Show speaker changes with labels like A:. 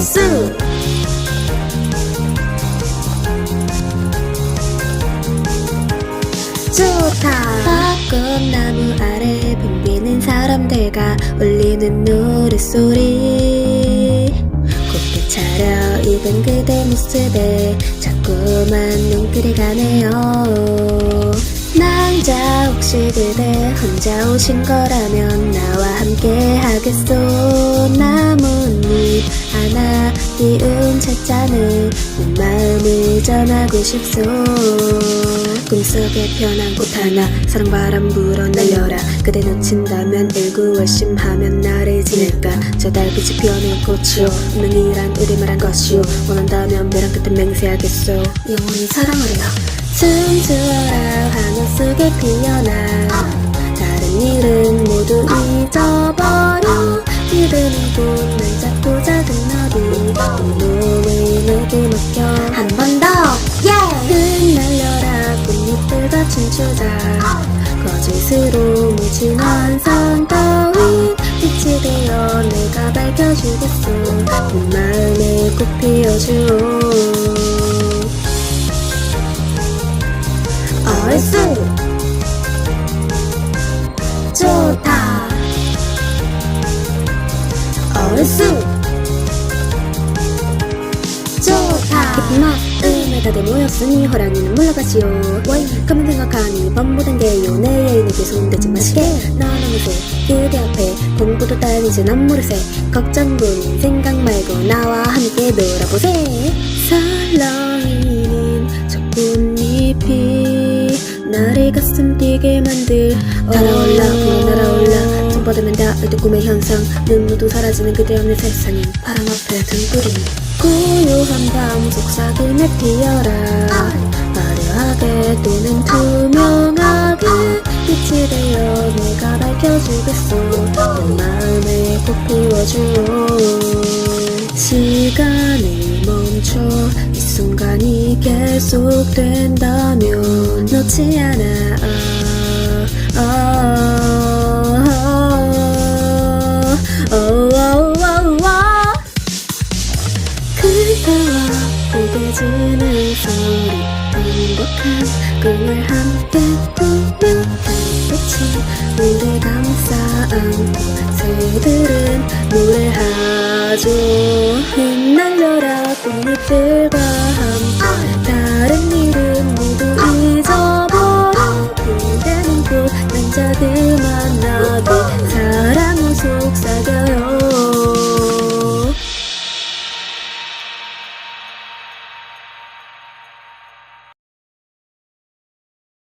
A: 얼쑤
B: 좋다.
A: 벚꽃나무 아래 빙비는 사람들과 울리는 노랫소리. 곱게 차려입은 그대 모습에 자꾸만 눈길이 가네요. 남자 혹시 그대 혼자 오신 거라면 나와 함께 하겠소. 나뭇잎 하나 띄운 찻잔을 내 마음을 전하고 싶소. 꿈속에 피어난 꽃 하나 사랑바람 불어 날려라. 그대 놓친다면 일구월심하면 나를 지낼까? 저 달빛이 피어낸 꽃이요. 운명이란 우리말한 것이요. 원한다면 벼랑 끝에 맹세하겠소. 영원히 해요 춤추어라. 하늘 속에 피어나. 다른 일은 모두 잊어버려. 이르는 곳 춤추자 거짓으로 묻힌 환상 따윈 빛이 되어 내가 밝혀주겠소. 내 마음에 꽃 피워주오 얼쑤
B: 깊은
A: 마음에 다들 모였으니 호랑이는 물러가시오. 가만 생각하니 밥 모든 게요. 내 애인에게 손대지 마시게. 이제 그대 앞에 공부도 다니지 난 모르세 걱정뿐인 생각 말고 나와 함께 놀아보세. 설렁이는 저 꽃잎이 나를 가슴 뛰게 만들. 달아올라 불어 날아올라. 좀 뻗으면 닿 을때 꿈의 현상 눈물도 사라지는 그대 없는 세상엔 바람 앞에 등불이 고요한 밤 속삭임에 피어라. 화려하게 또는 투명하게 빛이 되어 내가 밝혀주겠소. 내 마음에 꽃 피워주오. 시간을 멈춰 이 순간이 계속된다면 놓지 않아 아, 들려 부대지는 소리 행복한 꿈을 함께 꾸며 달빛이 우리 감싸 안고 새들은 노래하죠 흩날려라 꽃잎들과 함께 다른 이름 모두 잊어버려 그대는 곧 남자들만 나비 사랑을 속삭여